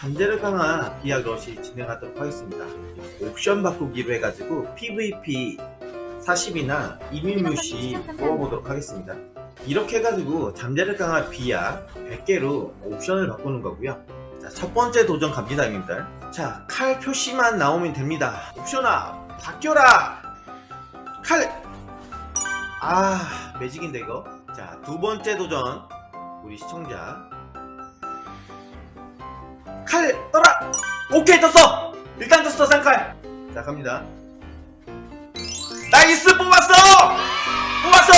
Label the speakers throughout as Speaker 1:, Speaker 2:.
Speaker 1: 잠재를 강화 비약 러시 진행하도록 하겠습니다. 옵션 바꾸기로 해가지고 PVP 40이나 이민뮤시 뽑아보도록 하겠습니다. 이렇게 해가지고 잠재를 강화 비약 100개로 옵션을 바꾸는 거고요. 자, 첫 번째 도전 갑니다, 형님들. 자, 칼 표시만 나오면 됩니다. 옵션아, 바뀌어라! 칼! 아, 매직인데, 이거. 자, 두 번째 도전. 우리 시청자. 칼 떠라! 오케이, 떴어! 일단 떴어, 쌍칼! 자, 갑니다. 나이스! 뽑았어! 뽑았어!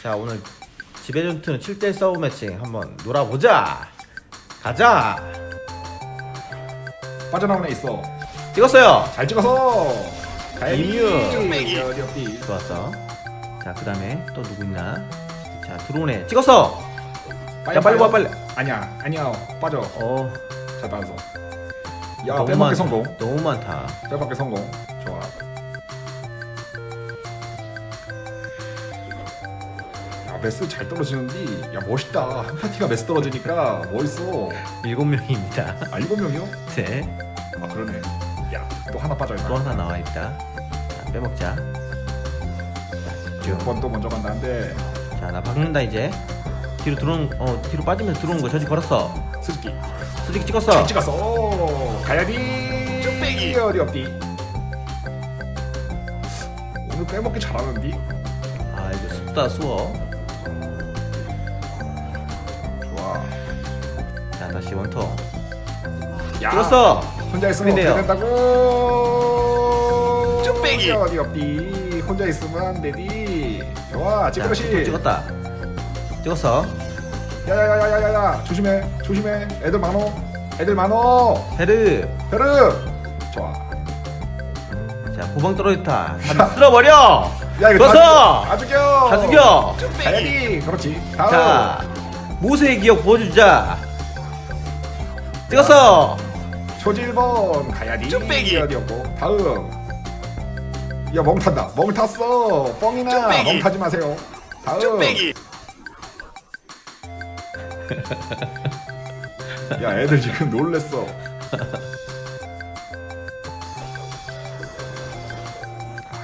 Speaker 1: 자, 오늘 지배전투는 7대 서브 매치 한번 놀아보자! 가자!
Speaker 2: 빠져나온 애 있어.
Speaker 1: 찍었어요!
Speaker 2: 잘 찍어서. 어디 어디.
Speaker 1: 좋았어. 자, 그 다음에 또 누구 있나? 자, 들어오네. 찍었어! 야, 빨리 와, 빨리.
Speaker 2: 아니야 아니야 빠져.
Speaker 1: 어,
Speaker 2: 잘 빠져. 야
Speaker 1: 너무
Speaker 2: 빼먹기
Speaker 1: 많다.
Speaker 2: 성공.
Speaker 1: 너무 많다.
Speaker 2: 빼먹기 성공. 좋아. 야 메스 잘 떨어지는데 야 멋있다. 한 파티가 메스 떨어지니까 멋있어.
Speaker 1: 일곱 명입니다.
Speaker 2: 아 일곱 명이요?
Speaker 1: 네.
Speaker 2: 아 그러네. 야 또 하나 빠져
Speaker 1: 또
Speaker 2: 있나?
Speaker 1: 하나 나와 있다. 자, 빼먹자. 자, 집중.
Speaker 2: 번또 먼저 간다는데
Speaker 1: 자, 나 박는다, 이제. 뒤로 들어오는, 어, 뒤로 빠지면서 들어오는 거 저지 걸었어.
Speaker 2: 수즈키.
Speaker 1: 수직이 찍었어.
Speaker 2: 잘 찍었어. 오, 가야지. 쭈빼기. 어디 없디? 오늘 빼먹기 잘하는디?
Speaker 1: 아, 이거 습다 수어.
Speaker 2: 좋아.
Speaker 1: 자, 다시 원통.
Speaker 2: 야,
Speaker 1: 찍었어!
Speaker 2: 혼자 있으면 된다고?
Speaker 3: 쭈빼기.
Speaker 2: 어디 없디? 혼자 있으면 안 되디. 좋아,
Speaker 1: 자. 또 찍었다. 찍었어.
Speaker 2: 야야야야야야, 조심해, 조심해. 애들 많어, 애들 많어.
Speaker 1: 헤드.
Speaker 2: 베르. 좋아.
Speaker 1: 자, 고방 떨어졌다. 다 쓸어버려!
Speaker 2: 야 이거
Speaker 1: 좋았어!
Speaker 2: 다, 죽여.
Speaker 1: 다다
Speaker 2: 죽여.
Speaker 1: 죽여!
Speaker 2: 가야지. 그렇지. 다음.
Speaker 1: 자, 모세의 기억 보여주자. 찍었어!
Speaker 2: 초질번 가야지.
Speaker 3: 쭈빼기.
Speaker 2: 어디였고 다음. 야 멍 탄다. 멍 탔어. 뻥이나
Speaker 3: 쭈빼기.
Speaker 2: 멍 타지 마세요. 다음.
Speaker 3: 쭈빼기
Speaker 2: 야 애들 지금 놀랬어.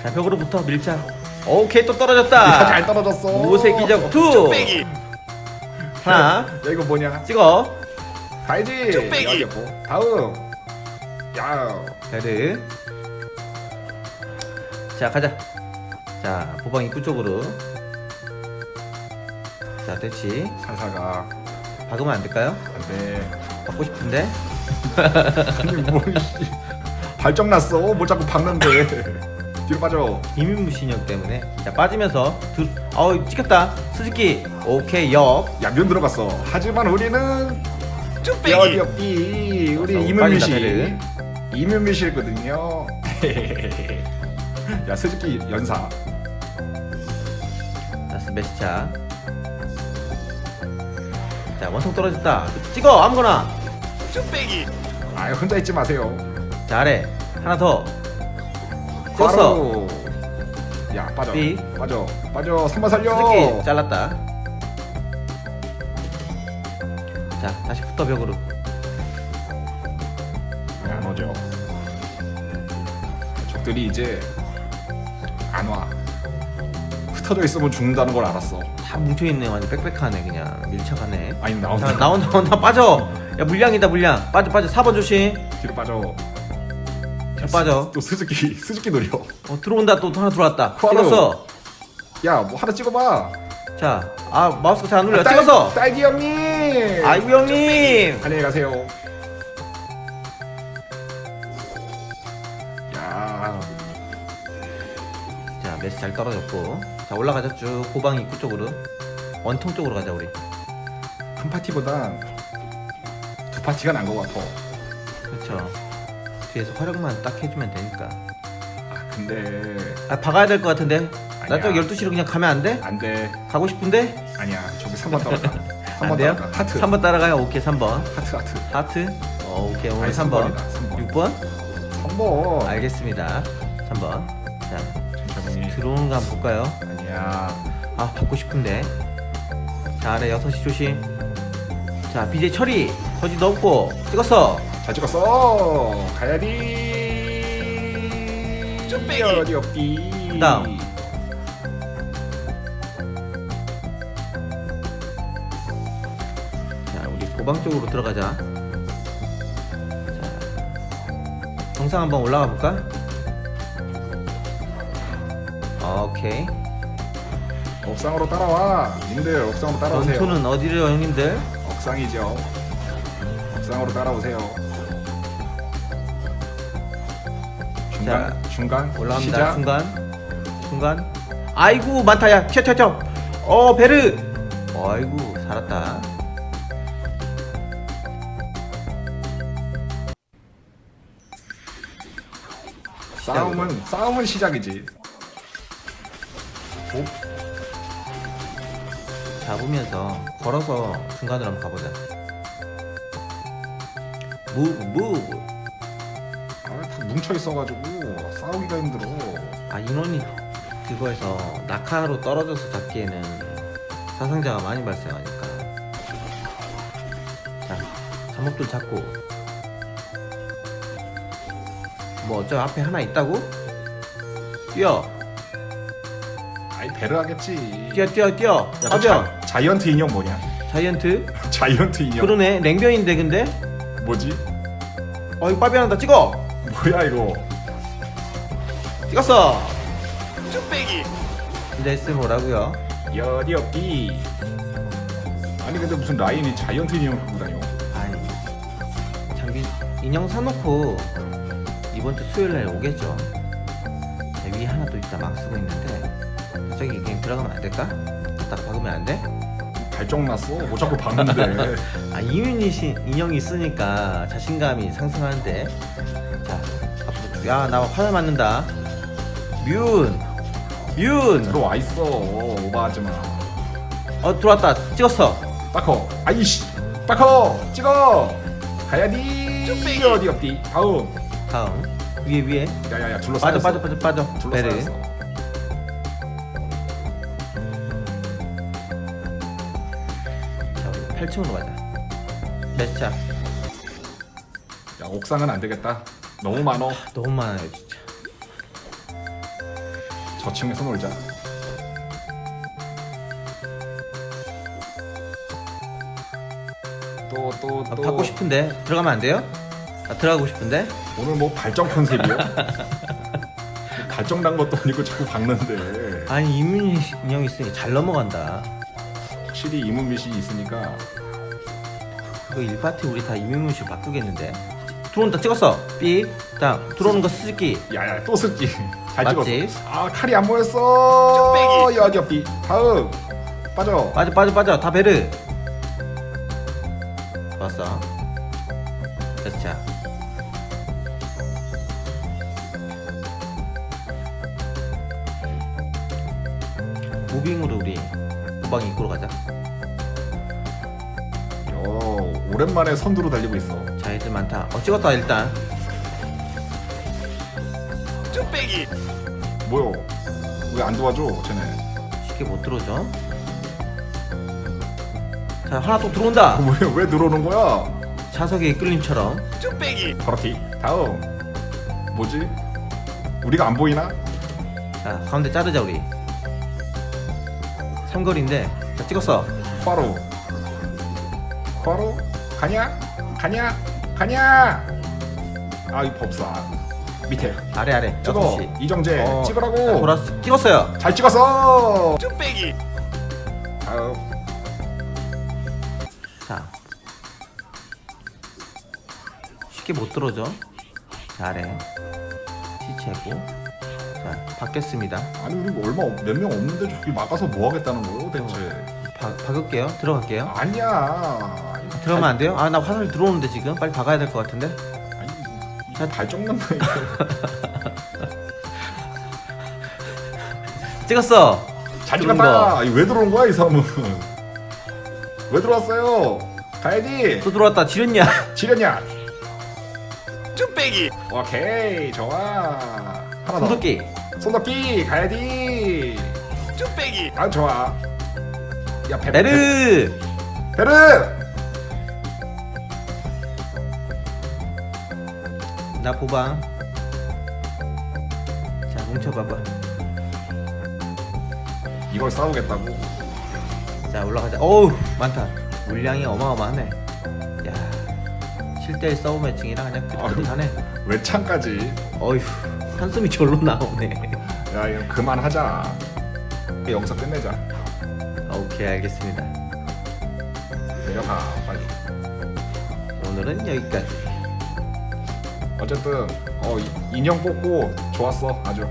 Speaker 1: 자, 벽으로 붙어, 밀자. 오케이, 또
Speaker 2: 야,
Speaker 1: 떨어졌다.
Speaker 2: 잘 떨어졌어.
Speaker 1: 모세 기적 2.
Speaker 3: 쭈빼기
Speaker 1: 하나,
Speaker 2: 야 이거 뭐냐?
Speaker 1: 찍어.
Speaker 2: 가야지.
Speaker 3: 쭈빼기.
Speaker 2: 어디였고 다음. 야.
Speaker 1: 헤드. 자, 가자. 자, 보방 입구 쪽으로. 자, 됐지.
Speaker 2: 살사가
Speaker 1: 박으면 안 될까요?
Speaker 2: 안돼.
Speaker 1: 받고 싶은데.
Speaker 2: 아니 뭐 씨. 발정 났어. 뭐 자꾸 박는데. 뒤로 빠져.
Speaker 1: 이민무 신형 때문에. 자, 빠지면서. 두, 어우, 찍혔다. 수즈키. 오케이, 역.
Speaker 2: 양변 들어갔어. 하지만 우리는
Speaker 3: 쭈빼기
Speaker 2: 여기 없디. 우리
Speaker 1: 빠진다,
Speaker 2: 이문미 씨.
Speaker 1: 배를.
Speaker 2: 이문미 씨거든요. 야 스즈키 연사.
Speaker 1: 자, 스매시차. 자, 원통 떨어졌다. 찍어, 아무거나.
Speaker 3: 쭈빼기
Speaker 2: 아 혼자 있지 마세요.
Speaker 1: 자, 아래. 하나 더. 찍었어.
Speaker 2: 바로. 야 빠져.
Speaker 1: 삐.
Speaker 2: 빠져. 빠져. 3번 살려.
Speaker 1: 수즈키 잘랐다. 자, 다시 붙어 벽으로.
Speaker 2: 안 오죠. 적들이 이제 안 와. 흩어져 있으면 죽는다는 걸 알았어.
Speaker 1: 다 뭉쳐있네. 완전 빽빽하네, 그냥. 밀착하네.
Speaker 2: 아니
Speaker 1: 자,
Speaker 2: 나온다.
Speaker 1: 나온다, 나온다. 빠져. 야, 물량이다, 물량. 빠져, 빠져. 4번 조심.
Speaker 2: 뒤로 빠져.
Speaker 1: 자, 빠져.
Speaker 2: 또 스즈키 스즈키 노려.
Speaker 1: 어, 들어온다. 또 하나 들어왔다.
Speaker 2: 코아로.
Speaker 1: 찍었어.
Speaker 2: 야뭐 하나 찍어봐.
Speaker 1: 자, 아, 마우스가 잘 안 눌려.
Speaker 2: 아, 딸-
Speaker 1: 찍었어.
Speaker 2: 딸기 형님.
Speaker 1: 아이고, 형님.
Speaker 2: 안녕히 가세요. 야,
Speaker 1: 자, 메시 잘 떨어졌고. 자, 올라가자 쭉. 고방 입구 쪽으로. 원통 쪽으로 가자, 우리.
Speaker 2: 한 파티보단 두 파티가 난 것 같아.
Speaker 1: 그렇죠. 뒤에서 활용만 딱 해주면 되니까.
Speaker 2: 아 근데
Speaker 1: 아, 박아야 될 것 같은데. 나
Speaker 2: 아니야.
Speaker 1: 쪽 12시로 그냥 가면 안 돼?
Speaker 2: 안 돼.
Speaker 1: 가고 싶은데?
Speaker 2: 아니야. 저기 3번 따라가.
Speaker 1: 안
Speaker 2: 3번
Speaker 1: 돼요?
Speaker 2: 따라가. 하트.
Speaker 1: 3번 따라가요. 오케이, 3번.
Speaker 2: 하트 하트.
Speaker 1: 하트. 어, 오케이, 오늘
Speaker 2: 아니,
Speaker 1: 3번.
Speaker 2: 3번이다, 3번.
Speaker 1: 6번?
Speaker 2: 3번.
Speaker 1: 알겠습니다. 3번. 자,
Speaker 2: 천천히.
Speaker 1: 들어오는 거 한번 볼까요?
Speaker 2: 아니 야.
Speaker 1: 아, 받고 싶은데. 자, 아래 6시 조심. 자 BJ 처리 거지 넣고 찍었어
Speaker 2: 잘 찍었어 가야지
Speaker 3: 쭈빼기.
Speaker 2: 어디 없디
Speaker 1: 그다음. 자 우리 고방 쪽으로 들어가자 자 정상 한번 올라가 볼까? 오케이
Speaker 2: 옥상으로 따라와. 님들 옥상으로 따라오세요.
Speaker 1: 전투는 어디로 형님들?
Speaker 2: 옥상이죠. 옥상으로 따라오세요. 중간 중간?
Speaker 1: 올라갑니다.
Speaker 2: 시작.
Speaker 1: 중간. 중간. 아이고 많다. 야 튀어 튀어 튀어. 어 베르! 아이고 살았다.
Speaker 2: 싸움은 싸움은 시작이지
Speaker 1: 잡으면서 걸어서 중간으로 한번 가보자. 무브 무브.
Speaker 2: 아, 다 뭉쳐 있어가지고 싸우기가 힘들어.
Speaker 1: 아 인원이 그거에서 낙하로 떨어져서 잡기에는 사상자가 많이 발생하니까. 자 잠목들 잡고. 뭐 저 앞에 하나 있다고? 뛰어.
Speaker 2: 아이 배를 하겠지.
Speaker 1: 뛰어 뛰어 뛰어. 빠져
Speaker 2: 자, 자이언트 인형 뭐냐?
Speaker 1: 자이언트?
Speaker 2: 자이언트 인형.
Speaker 1: 그러네. 냉병인데 근데?
Speaker 2: 뭐지?
Speaker 1: 어 이거 빠비한다 찍어.
Speaker 2: 뭐야 이거?
Speaker 1: 찍었어.
Speaker 3: 쭈빼기.
Speaker 1: 레스 뭐라고요?
Speaker 2: 여디 없디 아니 근데 무슨 라인이 자이언트 인형 갖고 다녀?
Speaker 1: 아니 장비 인형 사놓고 이번 주 수요일 날 오겠죠. 자, 위에 하나 또 있다 막 쓰고 있는데 저기 그냥 들어가면 안 될까? 딱 박으면 안 돼?
Speaker 2: 발정났어. 뭐 자꾸 박는데.
Speaker 1: 아 이윤이 인형이 있으니까 자신감이 상승하는데. 자 앞으로 야나 화살 맞는다. 뮨 뮨.
Speaker 2: 들어와 있어. 오버하지 마.
Speaker 1: 어 들어왔다 찍었어.
Speaker 2: 빠커. 아이씨. 빠커. 찍어. 가야디.
Speaker 3: 쭈빼기
Speaker 2: 어디 없디. 다음.
Speaker 1: 다음 위에 위에.
Speaker 2: 야야야 둘러싸.
Speaker 1: 빠져 빠져 빠져 빠져.
Speaker 2: 둘러싸.
Speaker 1: 1층으로 가자. 몇 차?
Speaker 2: 야 옥상은 안 되겠다. 너무 많어.
Speaker 1: 아, 너무 많아요 진짜.
Speaker 2: 저층에서 놀자. 또 또
Speaker 1: 아,
Speaker 2: 또.
Speaker 1: 받고 싶은데 들어가면 안 돼요? 아, 들어가고 싶은데?
Speaker 2: 오늘 뭐 발정 컨셉이요? 발정 난 것도 아니고 자꾸 박는데.
Speaker 1: 아니 이민이 있으니 잘 넘어간다.
Speaker 2: 확실히 이문미 씨 있으니까.
Speaker 1: 그 1파티 우리 다 이민희 씨 바꾸겠는데. 들어온다 찍었어. 삑 다음 들어오는 거 쓰기
Speaker 2: 야야 또 쓸기 잘
Speaker 1: 맞지?
Speaker 2: 찍었어. 아 칼이 안 보였어.
Speaker 3: 쭈빼기.
Speaker 2: 여기 없디 다음. 빠져.
Speaker 1: 빠져 빠져 빠져. 다 베르. 좋았어. 됐어 자. 무빙으로 우리 후방 입구로 가자.
Speaker 2: 어, 오랜만에 선두로 달리고 있어.
Speaker 1: 자 애들 많다. 어 찍었다 일단.
Speaker 3: 쭈빼기!
Speaker 2: 뭐요? 왜 안 도와줘 쟤네?
Speaker 1: 쉽게 못 들어오죠? 자 하나 또 들어온다.
Speaker 2: 왜, 왜 들어오는 거야?
Speaker 1: 자석의 이끌림처럼.
Speaker 3: 쭈빼기!
Speaker 2: 바로티 다음. 뭐지? 우리가 안 보이나?
Speaker 1: 자 가운데 자르자 우리 삼거리인데 자 찍었어.
Speaker 2: 바로 바로 가냐? 가냐? 가냐? 아이 법사. 밑에.
Speaker 1: 아래 아래.
Speaker 2: 찍어.
Speaker 1: 6시.
Speaker 2: 이정재.
Speaker 1: 어, 자,
Speaker 2: 찍으라고.
Speaker 1: 돌아서 찍었어요.
Speaker 2: 잘 찍었어
Speaker 3: 쭈빼기.
Speaker 2: 다음
Speaker 1: 자. 쉽게 못 들어오죠 자, 아래. 지체고. 자 받겠습니다.
Speaker 2: 아니 우리 뭐 얼마 몇 명 없는데 저기 막아서 뭐 하겠다는 거요 대체?
Speaker 1: 바, 박을게요. 들어갈게요.
Speaker 2: 아니야.
Speaker 1: 들어가면 안 돼요? 아 나 화살 들어오는데 지금. 빨리 박아야 될 것 같은데.
Speaker 2: 아니 이 발정 난다니까
Speaker 1: 찍었어.
Speaker 2: 잘
Speaker 1: 들어온
Speaker 2: 찍었다. 아니, 왜 들어온 거야 이 사람은? 왜 들어왔어요? 가야지.
Speaker 1: 또 들어왔다. 지렸냐?
Speaker 2: 지렸냐?
Speaker 3: 쭈빼기.
Speaker 2: 오케이 좋아. 하나 더.
Speaker 1: 손도끼
Speaker 2: 손잡기 가야지.
Speaker 3: 쭉 빼기.
Speaker 2: 아 좋아. 야 베,
Speaker 1: 베르
Speaker 2: 베, 베르
Speaker 1: 나 보방 자 뭉쳐봐봐.
Speaker 2: 이걸 싸우겠다고?
Speaker 1: 자 올라가자. 어우 많다. 물량이 어마어마하네. 7대1 서브 매칭이라 그냥 끝끝하네
Speaker 2: 왜 창까지?
Speaker 1: 어휴 한숨이 절로 나오네
Speaker 2: 야 이거 그만하자. 여기서 끝내자.
Speaker 1: 오케이 알겠습니다
Speaker 2: 내려가 빨리.
Speaker 1: 오늘은 여기까지
Speaker 2: 어쨌든 어 이- 인형 뽑고 좋았어 아주.